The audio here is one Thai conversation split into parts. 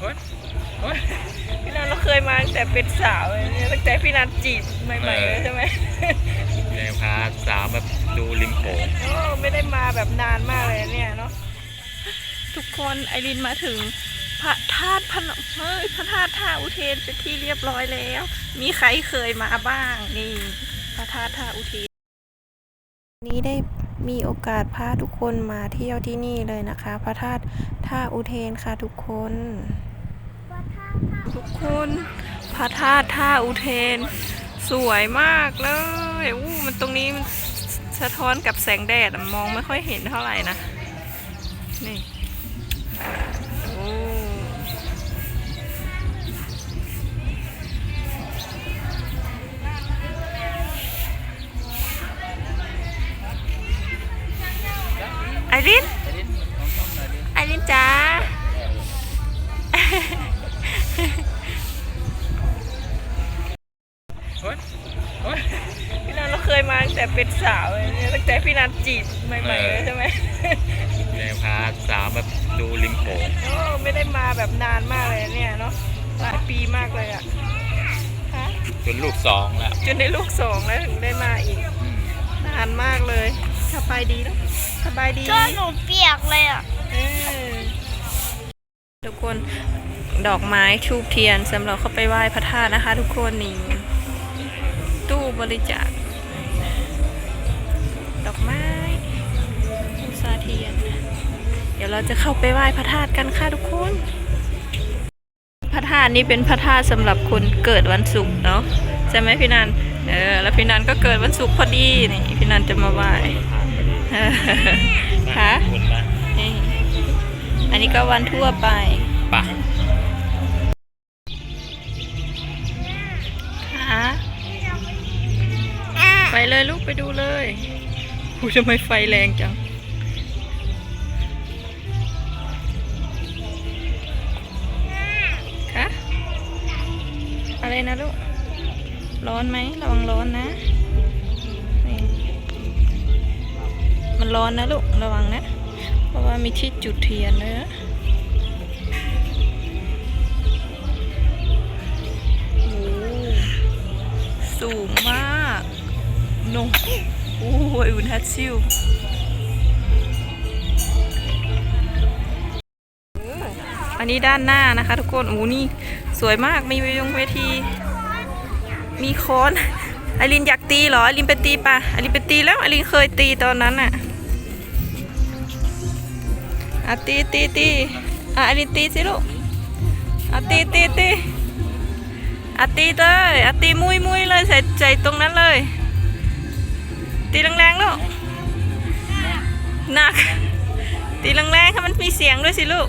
โอ๊ยโอ๊ยพี่นันเราเคยมาตั้งแต่เป็นสาวเลยเนี่ยตั้งแต่พี่นันจีบใหม่ๆเลยใช่ไหมเนี่ยพาสาวมาดูริมโขงโอ้ไม่ได้มาแบบนานมากเลยเนี่ยเนาะทุกคนไอรินมาถึงพระธาตุพนมเฮ้ยพระธาตุท่าอุเทนเป็นที่เรียบร้อยแล้ว มีใครเคยมาบ้างนี่พระธาตุท่าอุเทนนี้ได้มีโอกาสพาทุกคนมาเที่ยวที่นี่เลยนะคะ พระธาตุท่าอุเทนค่ะทุกคน ทุกคน พระธาตุท่าอุเทน สวยมากเลยอู้มันตรงนี้มันสะท้อนกับแสงแดดอะมองไม่ค่อยเห็นเท่าไหร่นะ นี่โอ้ไอรินไอรินจ้า นี่ยตั้งแต่พี่นันจีบใหม่ๆเลยใช่ไหมเนี่ยพาสาวมาดูริมโขงโอ้ไม่ได้มาแบบนานมากเลยเนี่ยเนาะหลายปีมากเลยอะฮะจนลูกสองแล้วจนได้ลูกสองแล้วถึงได้มาอีกอืมนานมากเลยสบายดีเนอะสบายดีก็หนูเปียกเลยอะเออทุกคนดอกไม้ทูบเทียนสำหรับเข้าไปไหว้พระธาตุนะคะ ทุกคนนี่ตู้บริจาค ดอกไม้บูชาเทียนเดี๋ยวเราจะเข้าไปไหว้พระธาตุกันค่ะทุกคน พระธาตุนี้เป็นพระธาตุสำหรับคนเกิดวันศุกร์เนาะใช่ไหมพี่นันเออแล้วพี่นันก็เกิดวันศุกร์พอดีนี่พี่นันจะมาไหว้เออค่ะคุณนะนี่อันนี้ก็วันทั่วไปปะค่ะไปเลยลูกไปดูเลย หูทำไมไฟแรงจัง คะ อะไรนะลูก ร้อนไหมระวังร้อนนะ มันร้อนนะลูก ระวังนะ เพราะว่ามีที่จุดเทียนเนอะโอ้สูงมากนง โอ้ยอุณฮัตซิวอันนี้ด้านหน้านะคะ ทุกคนโอ้นี่สวยมาก มีวิวงเวที มีค้อนไอรินอยากตีเหรอไอรินไปตีปะไอรินไปตีแล้วไอรินเคยตีตอนนั้นอะอะตีตีตีอะอันนี้ตีสิลูกอะตีตีตีอะตีเลยอะตีมุยมุยเลยใส่ใส่ตรงนั้นเลย ตีแรงๆลูกหนักตีแรงๆให้มันมีเสียงด้วยสิลูก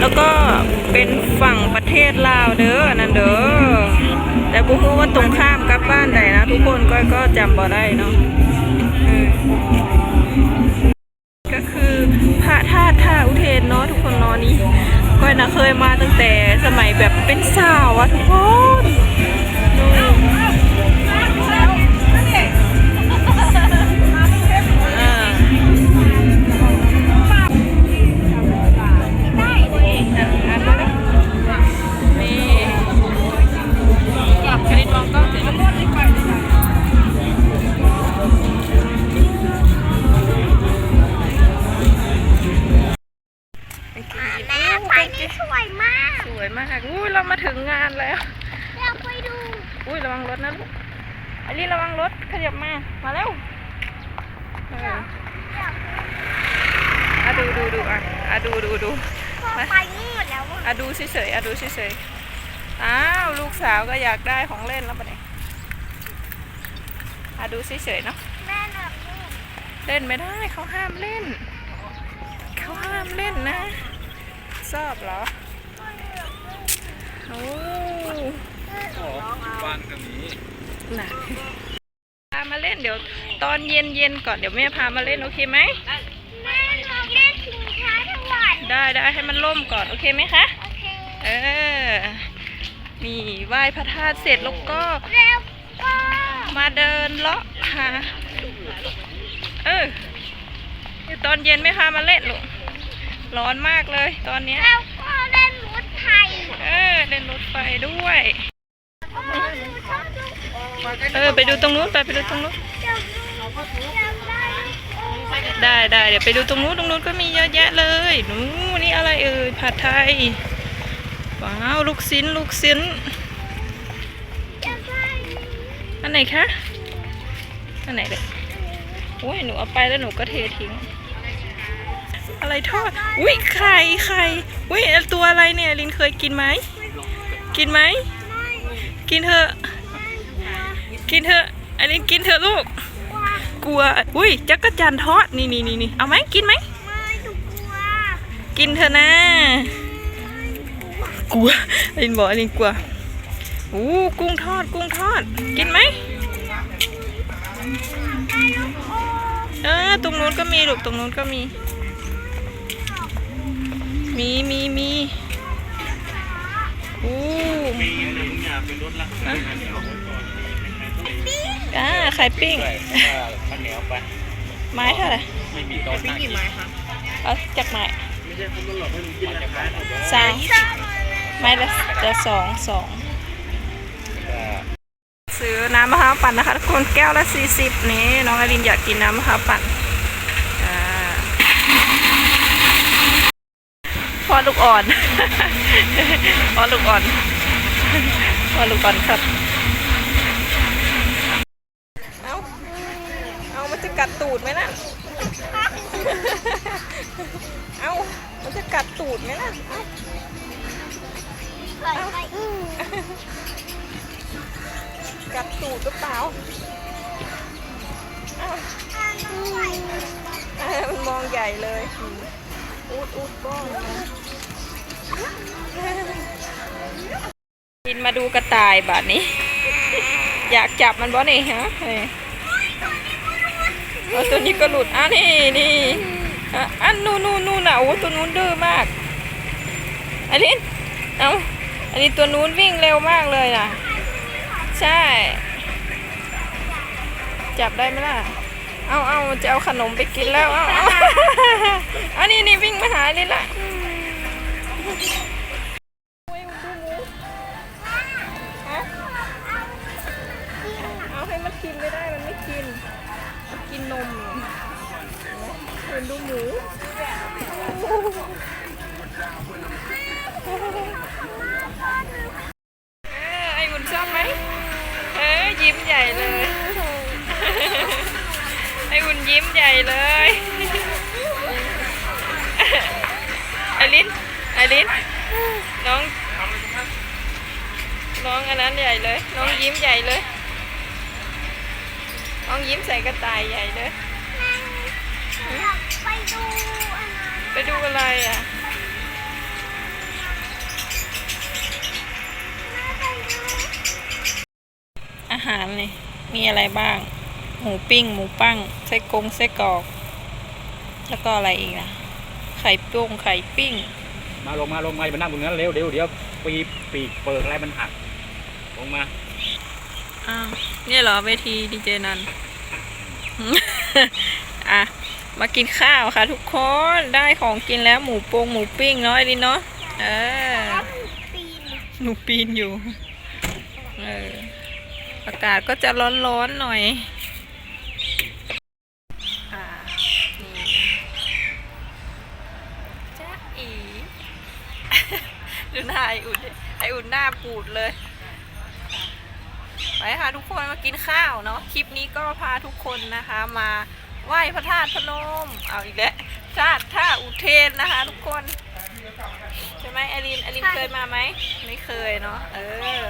แล้วก็เป็นฝั่งประเทศลาวเด้อนั่นเด้อแต่บุคูว่าตรงข้ามกับบ้านใดนะ ทุกคนก็ก็จำบ่ได้เนาะเอก็คือพระธาตุท่าอุเทนเนาะทุกคนเนาะนี้ก้อยนะเคยมาตั้งแต่สมัยแบบเป็นสาวอะทุกคน ระวังรถขยับมา มาแล้วเอออะดูดูดูอะอะดูดูดูพอไปนี่หมดแล้วอะอะดูเฉยๆอะดูเฉยๆอ้าวลูกสาวก็อยากได้ของเล่นแล้วปะเนี่ยอะดูเฉยๆเนาะแม่หนักนี่เล่นไม่ได้เขาห้ามเล่น เขาห้ามเล่นนะชอบเหรอโอ้บ้านก็มีหนักามาเล่นเดี๋ยว ตอนเย็นเย็นๆก่อนเดี๋ยวแม่พามาเล่นโอเคไหมแม่เราเล่นชิงช้าทั้งวันได้ได้ให้มันล่มก่อนโอเคไหมคะโอเคเออนี่ไหว้พระธาตุเสร็จแล้วก็แล้วก็มาเดินเลาะหาเออเดี๋ยวตอนเย็นไม่พามาเล่นลูกร้อนมากเลยตอนเนี้ยแล้วก็เล่นรถไทยเออเล่นรถไฟด้วยโอ้ยชอบดู เออไปดูตรงนู้นไปไปดูตรงนู้นได้ได้เดี๋ยวไปดูตรงนู้นตรงนู้นก็มีเยอะแยะเลยนู้นี่อะไรเอ่ยผัดไทยว้าวลูกชิ้นลูกชิ้นอันไหนคะอันไหนเด็กโอ้ยหนูเอาไปแล้วหนูก็เททิ้ง อะไรทอดอุ้ยไข่ไข่อุ้ยตัวอะไรเนี่ยลินเคยกินไหมกินไหมกินเถอะ กินเถอะ อันนี้กินเถอะลูกว่ากลัว อุ้ยจักรจันทร์ทอด นี่นี่นี่นี่เอาไหมกินไหม ไม่ถูกกลัว กินเถอะนะ กลัวลินบอกลินกลัวอู้กุ้งทอด กุ้งทอด กินไหมได้ลูกโอ้เออตรงนู้นก็มีลูก ตรงนู้นก็มี มีมีมีอู้ อ่าไข่ปิ้งข้าวเหนียวไปไม้เท่าไหร่ไม่มีโต๊ะนั่งกินเอาจากไม้สามไม้ละจะสองสองซื้อน้ำมะพร้าวปั่นนะคะทุกคนแก้วละสี่สิบนี่น้องอรินอยากกินน้ำมะพร้าวปั่นอ่าพ่อลูกอ่อนพ่อลูกอ่อนพ่อลูกอ่อนครับ เอาเอามันจะกั ดตูดไหมน่ะ เอามันจะกัดตูดไหมน่ะเอาปล่อยไปอืมกัดตูดหรือเปล่าเอาอ่าน้องไหวเออมันมองใหญ่เลย อูดอูดบ้องกินมาดูกระต่ายบาดนี้ อยากจับมันบ่นี่ฮะ เอาตัวนี้ก็หลุดอะนี่นี่อะอันนู่นนู่นนู่นอะโอ้ตัวนู้นดื้อมากอันนี้เอาอันนี้ตัวนู้นวิ่งเร็วมากเลยน่ะใช่ จับได้ไหมล่ะเอาเอาจะเอาขนมไปกินแล้วเอาเอาอันนี้นี่วิ่งมาหาลิละ นกินนมอยู่เห็นดูหมูเออไอ้หุ่นชอบไหมเออยิ้มใหญ่เลย ไอ้หุ่นยิ้มใหญ่เลยไอลินไอลินน้อง น้องอันนั้นใหญ่เลย น้องยิ้มใหญ่เลย น้องยิ้มใส่กระต่ายใหญ่เลยอยากไปดูอันนั้นไปดูอะไรอะแม่ไปดูอาหารนี่มีอะไรบ้าง หมูปิ้ง หมูปั้งไส้กรงไส้กรอก แล้วก็อะไรอีกนะไข่ป้งไข่ปิ้ง มาลงมาลงมาอย่ามานั่งตรงนั้นเร็วเดี๋ยวเดี๋ยวปีปีกเปิดอะไรมันหักลงมา อ้าวนี่เหรอเวทีดีเจนันอะ มากินข้าวค่ะทุกคนได้ของกินแล้วหมูโปงหมูปิ้งเนาะไอ้ดินเนาะเออหนูปีนอยู่เอออากาศก็จะร้อนๆหน่อยอ่านี่จ้าอีดูหน้าไออุ่นไออุ่นหน้าปูดเลย ไปค่ะทุกคนมากินข้าวเนาะคลิปนี้ก็พาทุกคนนะคะมาไหว้พระธาตุพนมเอาอีกแล้วธาตุท่าอุเทนนะคะ ทุกคนใช่ไหมไอรินไอรินเคยมาไหมไม่เคยเนาะเออ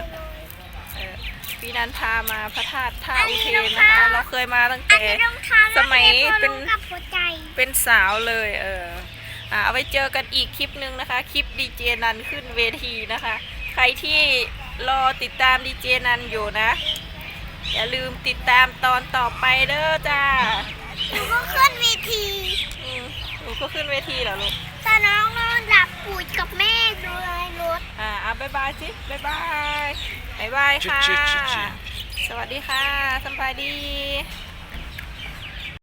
เออปีนั้นพามาพระธาตุท่าอุเทนนะคะ เราเคยมาตั้งอันแต่นี้รองเท้าสมัยแล้วเป็นก็กับหัวใจเป็นสาวเลยเอออ่าเอาไว้เจอกันอีกคลิปหนึ่งนะคะ คลิปดีเจนันขึ้นเวทีนะคะ ใครที่ รอติดตามดีเจนันอยู่นะ อย่าลืมติดตามตอนต่อไปเด้อจ้าหนูก็ขึ้นเวทีอืมหนูก็ขึ้นเวทีเหรอลูกแต่น้องนอนหลับปุ๋ยกับแม่ดูในรถอ่าอะบ๊ายบายสิบ๊ายบายบ๊ายบายค่ะ สวัสดีค่ะสำบายดี